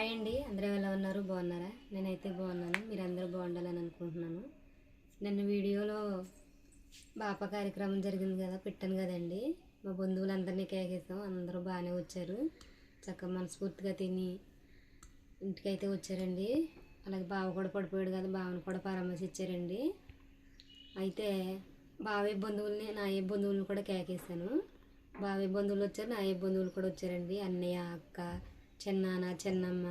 Hi అండి. అందరూ ఎలా ఉన్నారు? బాగున్నారా? నేనైతే బాగున్నాను. మీరు బాగుండాలని అనుకుంటున్నాను. నిన్న వీడియోలో బాప కార్యక్రమం జరిగింది కదా పెట్టాను కదండి. మా బంధువులందరినీ కేకేసాం అందరూ బాగానే వచ్చారు. చక్కగా మనస్ఫూర్తిగా తిని ఇంటికైతే వచ్చారండి. అలాగే బావ కూడా పడిపోయాడు కదా బావని కూడా పరామర్శించారండి. అయితే బావే బంధువుల్ని నా ఏ బంధువులను కూడా కేకేసాను బావే బంధువులు వచ్చారు నా ఏ బంధువులు కూడా వచ్చారండి. అన్నయ్య అక్క చిన్నాన్న చిన్నమ్మ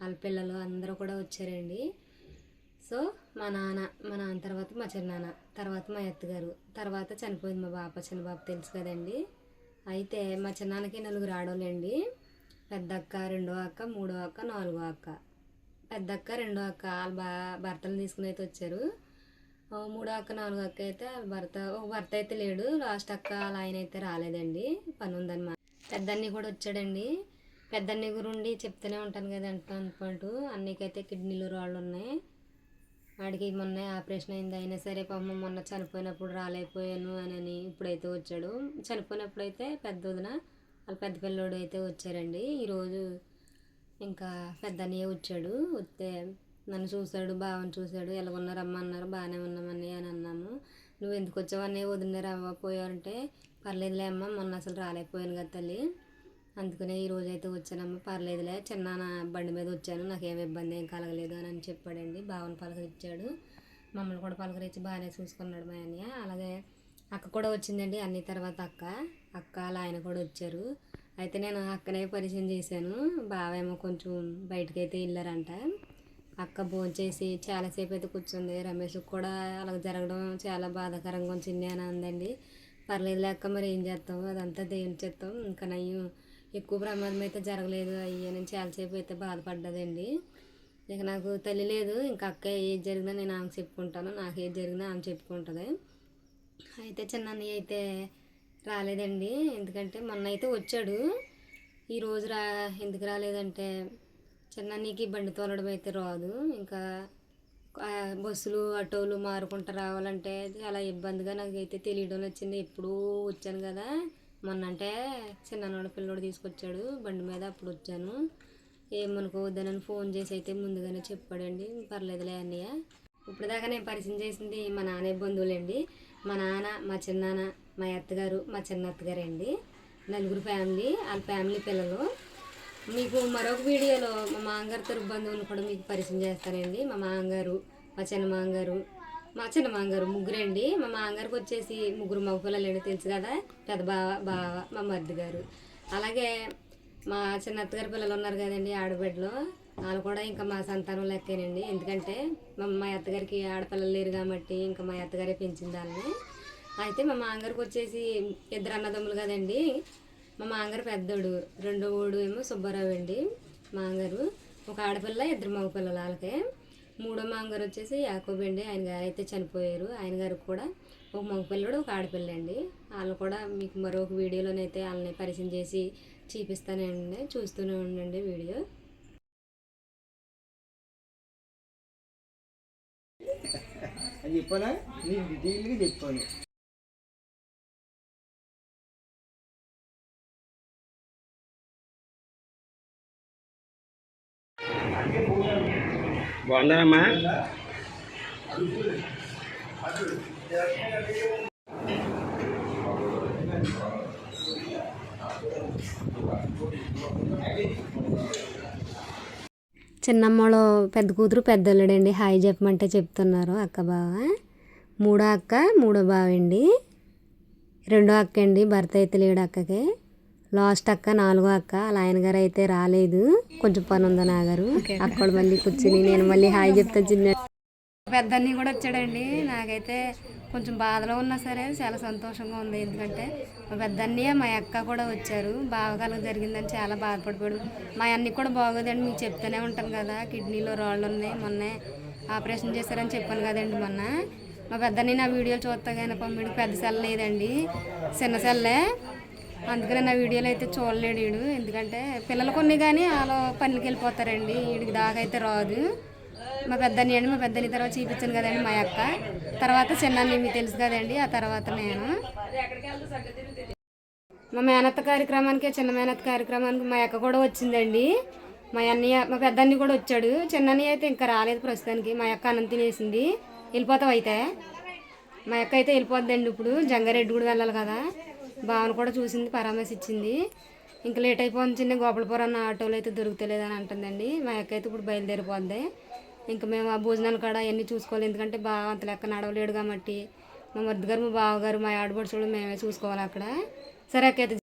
వాళ్ళ పిల్లలు అందరూ కూడా వచ్చారండి. సో మా నాన్న మా నాన్న తర్వాత మా చిన్నాన్న తర్వాత మా అత్తగారు తర్వాత చనిపోయింది మా బాప చిన్న బాబు తెలుసు కదండి. అయితే మా చిన్నాన్నకి నలుగురు ఆడోళ్ళండి. పెద్ద అక్క రెండో అక్క మూడో అక్క నాలుగో అక్క. పెద్ద అక్క రెండో అక్క వాళ్ళ బా భర్తలు తీసుకుని అయితే వచ్చారు. మూడో అక్క నాలుగో అక్క అయితే వాళ్ళ భర్త ఒక భర్త అయితే లేడు. లాస్ట్ అక్క వాళ్ళ ఆయన అయితే రాలేదండి. పని ఉందన్నమాట. పెద్దన్ని కూడా వచ్చాడండి. పెద్ద అన్నయ్య గురుండి చెప్తూనే ఉంటాను కదా అంటూ అనుకుంటూ అన్నికైతే కిడ్నీలు రాళ్ళు ఉన్నాయి వాడికి మొన్న ఆపరేషన్ అయింది. అయినా సరే పాపం మొన్న చనిపోయినప్పుడు రాలేకపోయాను అని అని ఇప్పుడైతే వచ్చాడు. చనిపోయినప్పుడు అయితే పెద్ద వదిన వాళ్ళ పెద్ద పిల్లోడు అయితే వచ్చారండి. ఈరోజు ఇంకా పెద్ద అన్నయ్య వచ్చాడు. వస్తే నన్ను చూశాడు బావని చూశాడు. ఎలా ఉన్నారమ్మా అన్నారు. బాగానే ఉన్నామని అని అన్నాము. నువ్వు ఎందుకు వచ్చావు అన్నయ్య? వదిన రవ్వ పోయావంటే పర్లేదులే అమ్మ మొన్న అసలు రాలేకపోయాను కదా తల్లి. అందుకనే ఈరోజు అయితే వచ్చానమ్మ. పర్లేదులే చిన్న బండి మీద వచ్చాను. నాకు ఏమి ఇబ్బంది ఏం కలగలేదు అని అని చెప్పాడండి. బావని పలకరించాడు. మమ్మల్ని కూడా పలకరించి బాగానే చూసుకున్నాడు మా అన్నయ్య. అలాగే అక్క కూడా వచ్చిందండి అన్ని తర్వాత అక్క. అక్క అలా ఆయన కూడా వచ్చారు. అయితే నేను అక్కనే పరిచయం చేశాను. బావేమో కొంచెం బయటకు అయితే వెళ్ళారంట. అక్క భోంచేసి చాలాసేపు అయితే కూర్చుంది. రమేష్ కూడా అలా జరగడం చాలా బాధాకరంగా వచ్చింది అని అందండి. పర్లేదు లేక మరి ఏం చేస్తాం అదంతా దేవుని చేస్తాం ఇంకా నయ్యం ఎక్కువ ప్రమాదం అయితే జరగలేదు. అయ్యా అని చాలాసేపు అయితే బాధపడ్డదండి. ఇక నాకు తల్లి లేదు ఇంకా అక్క ఏది జరిగినా నేను ఆమె చెప్పుకుంటాను. నాకు ఏది జరిగినా ఆమె చెప్పుకుంటుంది. అయితే చిన్నయ్య అయితే రాలేదండి. ఎందుకంటే మొన్న అయితే వచ్చాడు. ఈరోజు రా ఎందుకు రాలేదంటే చిన్నయ్యకి బండి తోలడం అయితే రాదు. ఇంకా బస్సులు ఆటోలు మారుకుంటూ రావాలంటే చాలా ఇబ్బందిగా నాకు అయితే తెలియడం వచ్చింది ఎప్పుడూ వచ్చాను కదా. మొన్న అంటే చిన్ననాడు పిల్లోడు తీసుకొచ్చాడు బండి మీద అప్పుడు వచ్చాను. ఏమనుకోవద్దనని ఫోన్ చేసి అయితే ముందుగానే చెప్పాడండి. పర్లేదులే అన్నయ్య. ఇప్పుడు దాకా నేను పరిచయం చేసింది మా నాన్న బంధువులండి. మా నాన్న మా చిన్నాన్న మా అత్తగారు మా చిన్న అత్తగారు అండి నలుగురు ఫ్యామిలీ వాళ్ళ ఫ్యామిలీ పిల్లలు. మీకు మరొక వీడియోలో మా మామగారు తరపు బంధువులు కూడా మీకు పరిచయం చేస్తానండి. మా మామగారు మా చిన్న మామగారు మా చిన్న మామగారు ముగ్గురండి. మా మామగారికి వచ్చేసి ముగ్గురు మగపిల్లలు తెలుసు కదా? పెద్ద బావ బావ మా మరిది గారు. అలాగే మా చిన్న అత్తగారి పిల్లలు ఉన్నారు కదండి ఆడబిడ్డలు. వాళ్ళు కూడా ఇంకా మా సంతానం లెక్కేనండి. ఎందుకంటే మా మా అత్తగారికి ఆడపిల్లలు లేరు కాబట్టి ఇంకా మా అత్తగారే పెంచింది వాళ్ళని. అయితే మా మామగారికి వచ్చేసి ఇద్దరు అన్నదమ్ములు కదండి. మా మామగారు పెద్దోడు రెండో ఓడు ఏమో సుబ్బారావు అండి మామగారు. ఒక ఆడపిల్ల ఇద్దరు మగపిల్లలు వాళ్ళకే. మూడో మామగారు వచ్చేసి యాకోబ్ అండి. ఆయన గారు అయితే చనిపోయారు. ఆయన గారు కూడా ఒక మగ పిల్లడు ఒక ఆడపిల్ల అండి వాళ్ళు కూడా మీకు మరొక వీడియోలోనైతే వాళ్ళని పరిచయం చేసి చూపిస్తానండి చూస్తూనే ఉండండి వీడియో. అని చెప్పానా? నేను డీటెయిల్గా చెప్పాను. బాగున్నారమ్మా? చిన్నమ్మలో పెద్ద కూతురు పెద్దోళ్ళడండి. హాయ్ చెప్పమంటే చెప్తున్నారు అక్క బావ. మూడో అక్క మూడో బావ అండి రెండో అక్క అండి భర్త అయితే లేడు అక్కకి. లాస్ట్ అక్క నాలుగో అక్క అలా ఆయన గారు అయితే రాలేదు. కొంచెం పని ఉందా నాగారు? అక్కడ మళ్ళీ కూర్చుని నేను మళ్ళీ హాయ్ చెప్తా చిన్న పెద్దన్ని కూడా వచ్చాడండి. నాకైతే కొంచెం బాధలో ఉన్నా సరే చాలా సంతోషంగా ఉంది. ఎందుకంటే మా పెద్దన్నయ్య మా అక్క కూడా వచ్చారు. బావగాలకు జరిగిందని చాలా బాధపడిపోయాడు. మా అన్ని కూడా బాగోదండి. మీకు చెప్తూనే ఉంటాను కదా. కిడ్నీలో రాళ్ళు ఉన్నాయి. మొన్నే ఆపరేషన్ చేశారని చెప్పాను కదండి మొన్న. మా పెద్దన్ని నా వీడియోలు చూస్తా కానీ పంపిడు పెద్ద సెల్ లేదండి. చిన్న సెల్లే. అందుకనే నా వీడియోలు అయితే చూడలేడు వీడు. ఎందుకంటే పిల్లలు కొన్ని కానీ వాళ్ళు పనులకి వెళ్ళిపోతారండి. వీడికి దాకా అయితే రాదు. మా పెద్దని అండి మా పెద్దని తర్వాత చూపించాను కదండి మా అక్క. తర్వాత చిన్నాన్ని మీకు తెలుసు కదండి ఆ తర్వాత నేను. మా మేనత్త కార్యక్రమానికి చిన్న మేనత్త కార్యక్రమానికి మా అక్క కూడా వచ్చిందండి. మా అన్నయ్య మా పెద్దన్ని కూడా వచ్చాడు. చిన్నన్నయ్య అయితే ఇంకా రాలేదు ప్రస్తుతానికి. మా అక్క అన్నం తినేసింది. వెళ్ళిపోతావు అయితే? మా అక్క అయితే వెళ్ళిపోద్దండి ఇప్పుడు. జంగారెడ్డి కూడా వెళ్ళాలి కదా. భావన కూడా చూసింది పరామర్శించింది. ఇంకా లేట్ అయిపోతుంది చిన్న గోపాలపురం అన్న ఆటోలు అయితే దొరుకుతలేదని అంటుందండి. మా అక్క అయితే ఇప్పుడు బయలుదేరిపోద్ది. ఇంకా మేము ఆ భోజనాలు కూడా అవన్నీ చూసుకోవాలి. ఎందుకంటే బాగా అంత లెక్క నడవలేడు కాబట్టి. మా మరిది గారు మా బావగారు మా ఆడబడుచుడు మేమే చూసుకోవాలి అక్కడ. సరే అక్క అయితే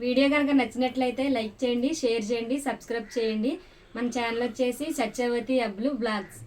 వీడియో కనుక నచ్చినట్లయితే లైక్ చేయండి షేర్ చేయండి సబ్స్క్రైబ్ చేయండి. మన ఛానల్ వచ్చేసి సత్యవతి అబ్లు బ్లాగ్స్.